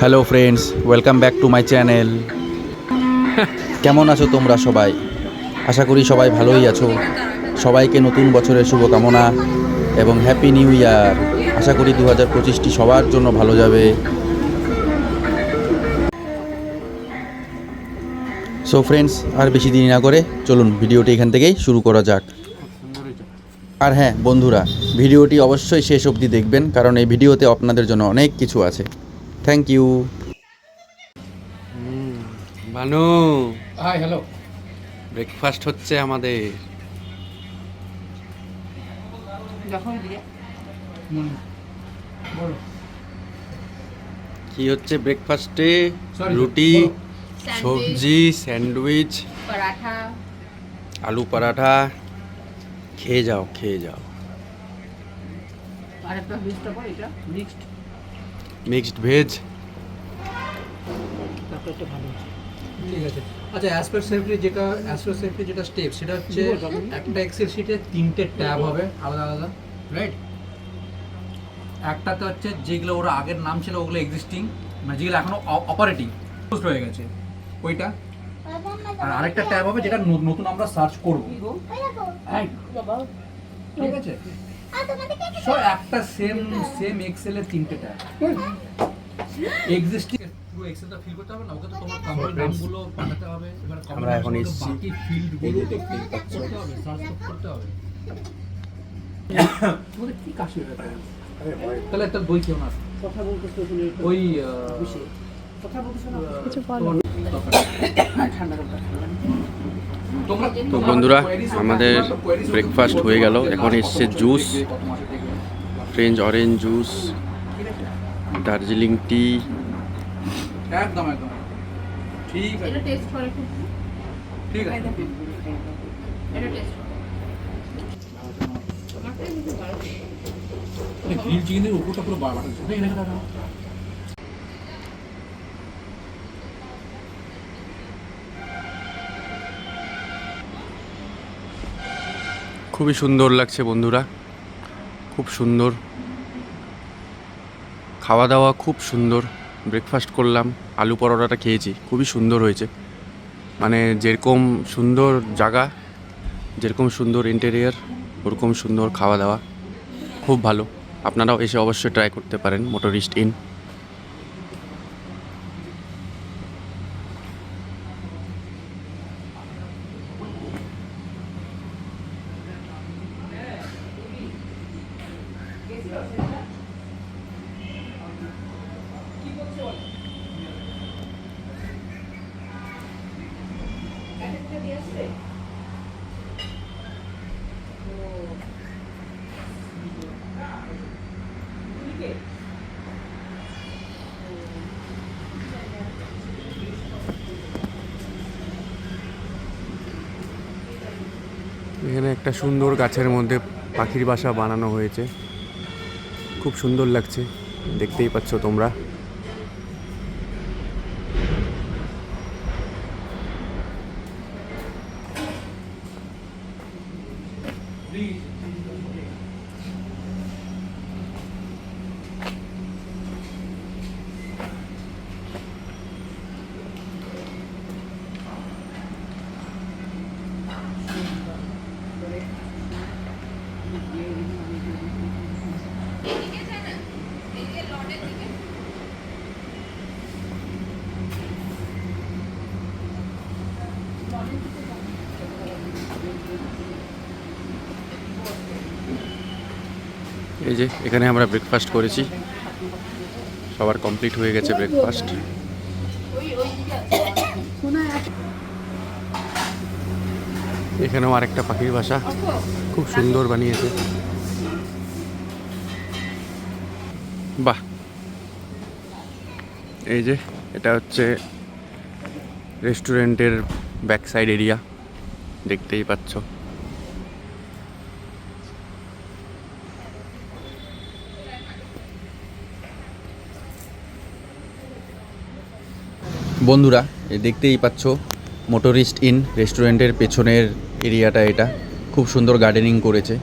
Hello friends welcome back to my channel কেমন আছো তোমরা সবাই? আশা করি সবাই ভালোই আছো। সবাইকে নতুন বছরের শুভকামনা এবং হ্যাপি নিউ ইয়ার আশা করি দু হাজার পঁচিশটি সবার জন্য ভালো যাবে। সো ফ্রেন্ডস আর বেশি দেরি না করে চলুন ভিডিওটি এখান থেকেই শুরু করা যাক। আর হ্যাঁ বন্ধুরা, ভিডিওটি অবশ্যই শেষ অবধি দেখবেন, কারণ এই ভিডিওতে আপনাদের জন্য অনেক কিছু আছে। Thank you Bhanu hi hello breakfast হচ্ছে আমাদের। বলো। কি হচ্ছে ব্রেকফাস্টে রুটি সবজি স্যান্ডউইচ। পরাঠা। আলু পরাঠা। খেয়ে যাও খেয়ে যাও। আর একটা মিক্সড মিক্সড ভেজ ঠিক আছে। আচ্ছা অ্যাসপেক্ট সেফটি যেটা অ্যাসপেক্ট সেফটি যেটা স্টেপ সেটা হচ্ছে একটা এক্সেল শিটে তিনটে ট্যাব হবে আলাদা আলাদা রাইট একটাতে হচ্ছে যেগুলো ওরা আগের নাম ছিল ওগুলো এক্সিস্টিং মানে যেগুলো এখনও অপারেটিং হয়ে গেছে। ওইটা। আর আরেকটা ট্যাব হবে যেটা নতুন আমরা সার্চ করব। ঠিক আছে? সো একটা সেম সেম এক্সেলের তিনটে ট্যাব এক্সিস্টিং পুরো এক্সেলটা ফিল করতে হবে না ওকে তো তোমার কোম্পানির নামগুলো পাঠাতে হবে এবার আমরা এখন এসেছি। বাকি ফিল্ডগুলো তো ফিল করতে হবে সার্চ করতে হবে। তোমাদের কি কাশি হয়ে গেছে তাহলে একটা বই কেউ না কথা বলতেছ ওই কথা বলতেছ না কিছু তোমরা তো বন্ধুরা আমাদের ব্রেকফাস্ট হয়ে গেল। এখন এসছে juice French orange juice Darjeeling tea একদম একদম। ঠিক এটা আছে টেস্ট করে খুব। ঠিক আছে। এটা টেস্ট গ্রিল চিকেনের উপরটা পুরো বাড়া দেখে দেখে দেখো খুবই সুন্দর লাগছে বন্ধুরা। খুব সুন্দর। খাওয়া দাওয়া খুব সুন্দর। ব্রেকফাস্ট করলাম, আলু পরোটাটা খেয়েছি, খুবই সুন্দর হয়েছে। মানে যেরকম সুন্দর জায়গা, যেরকম সুন্দর ইন্টেরিয়ার ওরকম সুন্দর খাওয়া দাওয়া খুব ভালো। আপনারাও এসে অবশ্যই ট্রাই করতে পারেন মোটরিস্ট ইন এখানে একটা সুন্দর গাছের মধ্যে পাখির বাসা বানানো হয়েছে। খুব সুন্দর লাগছে। দেখতেই পাচ্ছ তোমরা। এই যে, এখানে আমরা ব্রেকফাস্ট করেছি। সবার কমপ্লিট হয়ে গেছে ব্রেকফাস্ট এখানেও আরেকটা পাখির বাসা। খুব সুন্দর বানিয়েছে। বাহ! এই যে, এটা হচ্ছে রেস্টুরেন্টের ব্যাক সাইড এরিয়া দেখতেই পাচ্ছ। বন্ধুরা দেখতেই পাচ্ছ মোটরিস্ট ইন রেস্টুরেন্টের পেছনের এরিয়াটা এটা। খুব সুন্দর গার্ডেনিং করেছে।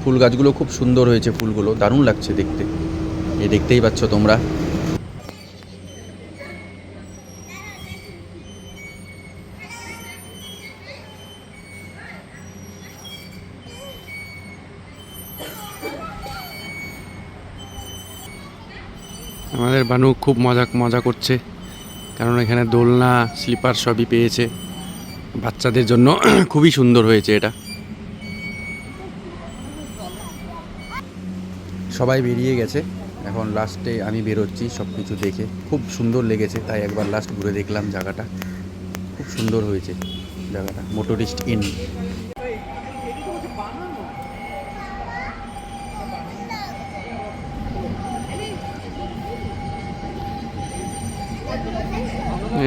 ফুল গাছগুলো খুব সুন্দর হয়েছে ফুলগুলো, দারুণ লাগছে দেখতে। এ দেখতেই পাচ্ছ তোমরা। আমাদের বানু খুব মজা মজা করছে। কারণ এখানে দোলনা, স্লিপার সবই পেয়েছে। বাচ্চাদের জন্য খুবই সুন্দর হয়েছে এটা। সবাই বেরিয়ে গেছে। এখন লাস্টে আমি বেরোচ্ছি সব কিছু দেখে। খুব সুন্দর লেগেছে, তাই একবার লাস্ট ঘুরে দেখলাম জায়গাটা। খুব সুন্দর হয়েছে জায়গাটা মোটরিস্ট ইন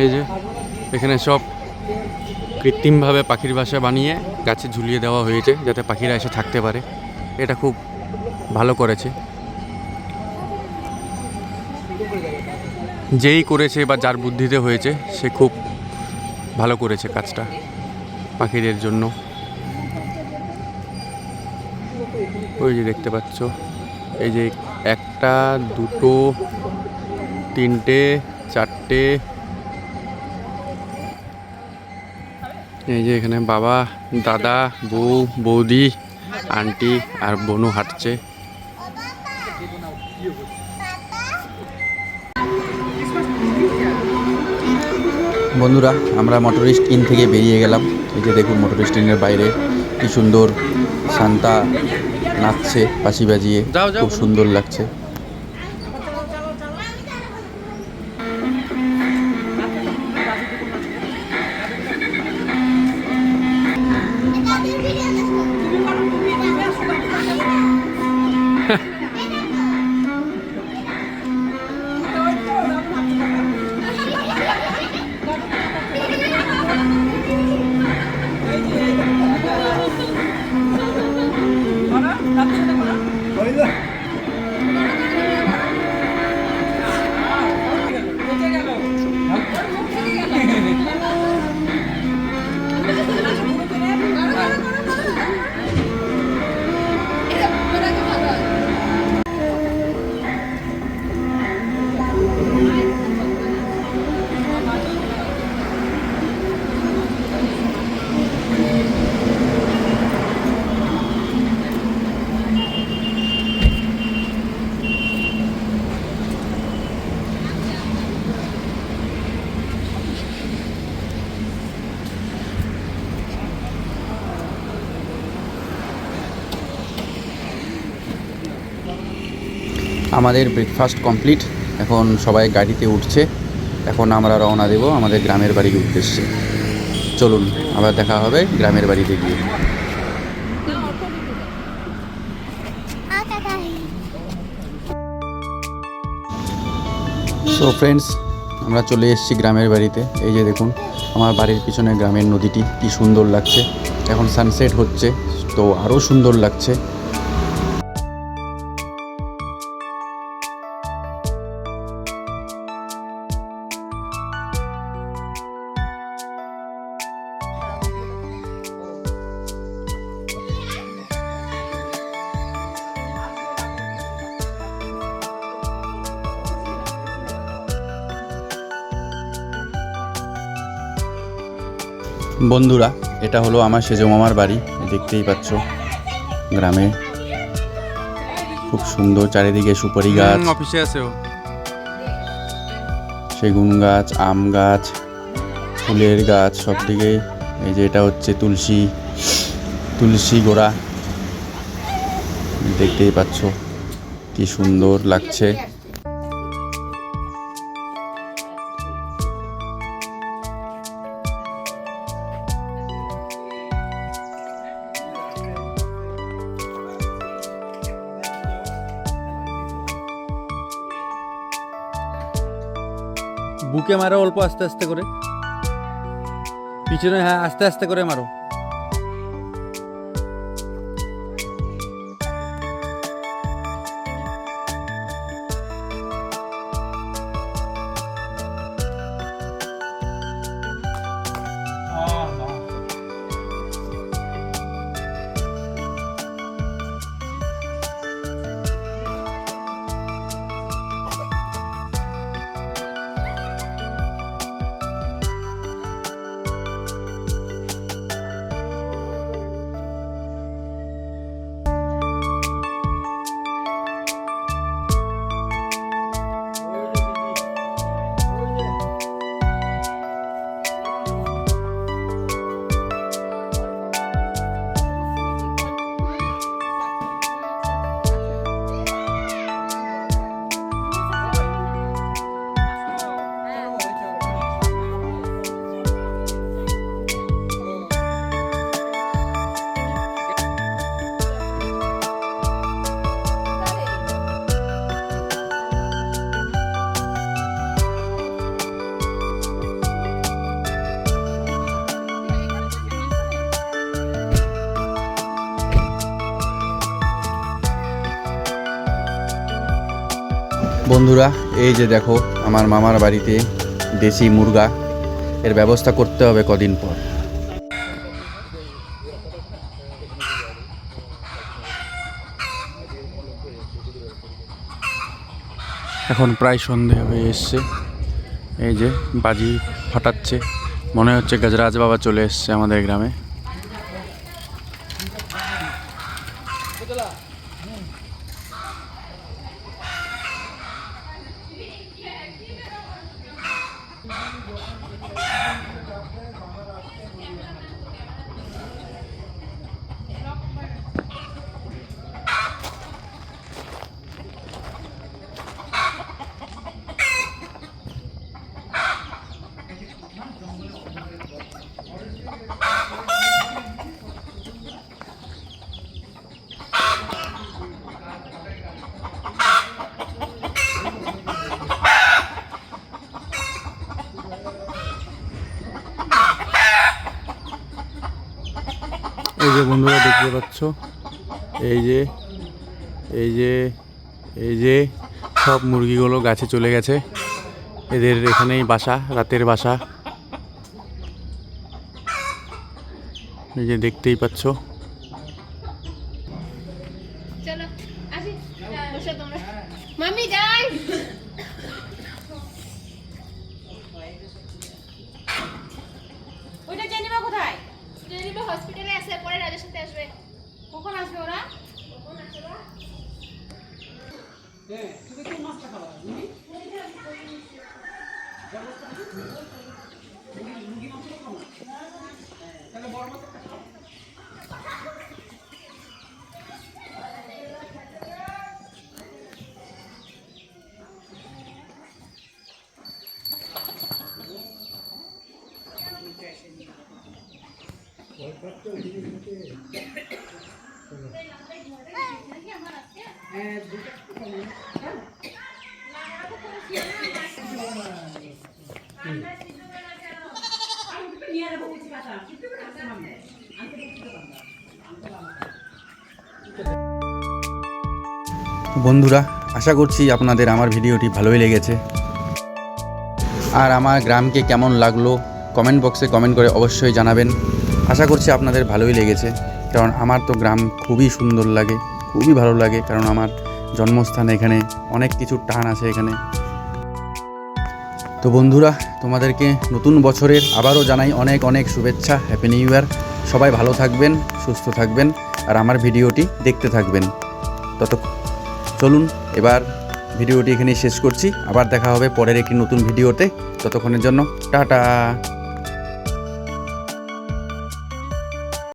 এই যে, এখানে সব কৃত্রিমভাবে পাখির বাসা বানিয়ে গাছে ঝুলিয়ে দেওয়া হয়েছে, যাতে পাখিরা এসে থাকতে পারে। এটা খুব ভালো করেছে। যেই করেছে বা যার বুদ্ধিতে হয়েছে, সে খুব ভালো করেছে কাজটা পাখিদের জন্য। ওই যে দেখতে পাচ্ছ, এই যে একটা, দুটো, তিনটে চারটে। এই যে এখানে বাবা দাদা বউ বৌদি আন্টি আর বনু হাঁটছে। বন্ধুরা আমরা মোটরিস্ট ইন থেকে বেরিয়ে গেলাম। এই যে দেখুন মোটরিস্ট ইনের বাইরে কি সুন্দর শান্তা নাচছে বাঁশি বাজিয়ে। খুব সুন্দর লাগছে। আমাদের ব্রেকফাস্ট কমপ্লিট এখন সবাই গাড়িতে উঠছে। এখন আমরা রওনা দেব আমাদের গ্রামের বাড়ির উদ্দেশ্যে। চলুন, আবার দেখা হবে গ্রামের বাড়িতে গিয়ে। সো ফ্রেন্ডস আমরা চলে এসেছি গ্রামের বাড়িতে। এই যে দেখুন, আমার বাড়ির পিছনে গ্রামের নদীটি কি সুন্দর লাগছে। এখন সানসেট হচ্ছে, তো আরও সুন্দর লাগছে। বন্ধুরা এটা হলো আমার সেজো মামার বাড়ি দেখতেই পাচ্ছ গ্রামে। খুব সুন্দর চারিদিকে সুপারি গাছ। অফিসে আছে সেগুন গাছ আম গাছ ফুলের গাছ সব দিকে এই যে এটা হচ্ছে তুলসী তুলসী গোড়া। দেখতেই পাচ্ছ কি সুন্দর লাগছে। বুকে মারো অল্প আস্তে আস্তে করে। পিছনে হ্যাঁ আস্তে আস্তে করে মারো। বন্ধুরা, এই যে দেখো, আমার মামার বাড়িতে দেশি মুরগা। এর ব্যবস্থা করতে হবে কদিন পর। এখন প্রায় সন্ধে হয়ে এসছে। এই যে বাজি ফাটাচ্ছে। মনে হচ্ছে গজরাজ বাবা চলে এসছে আমাদের গ্রামে। এই যে বন্ধুরা দেখতে পাচ্ছ? এই যে এই যে এই যে সব মুরগিগুলো গাছে চলে গেছে। এদের এখানেই বাসা, রাতের বাসা। এই যে দেখতেই পাচ্ছ। বসে যাই ওইটা জেনিবা কোথায় জেনিবা হসপিটালে আছে পরে রাজের সাথে আসবে কখন আসবে ওরা? তুমি কি মাছটা ওরা? বন্ধুরা, আশা করছি আপনাদের আমার ভিডিওটি ভালোই লেগেছে। আর আমার গ্রামকে কেমন লাগল, কমেন্ট বক্সে কমেন্ট করে অবশ্যই জানাবেন। আশা করছি আপনাদের ভালোই লেগেছে, কারণ আমার তো গ্রাম খুবই সুন্দর লাগে, খুবই ভালো লাগে, কারণ আমার জন্মস্থান এখানে, অনেক কিছু টান আছে এখানে। তো বন্ধুরা, তোমাদেরকে নতুন বছরের আবারও জানাই অনেক অনেক শুভেচ্ছা হ্যাপি নিউ ইয়ার সবাই ভালো থাকবেন, সুস্থ থাকবেন, আর আমার ভিডিওটি দেখতে থাকবেন। তত চলুন, এবার ভিডিওটি এখানেই শেষ করছি। আবার দেখা হবে পরের একটি নতুন ভিডিওতে। ততক্ষণের জন্য, টাটা!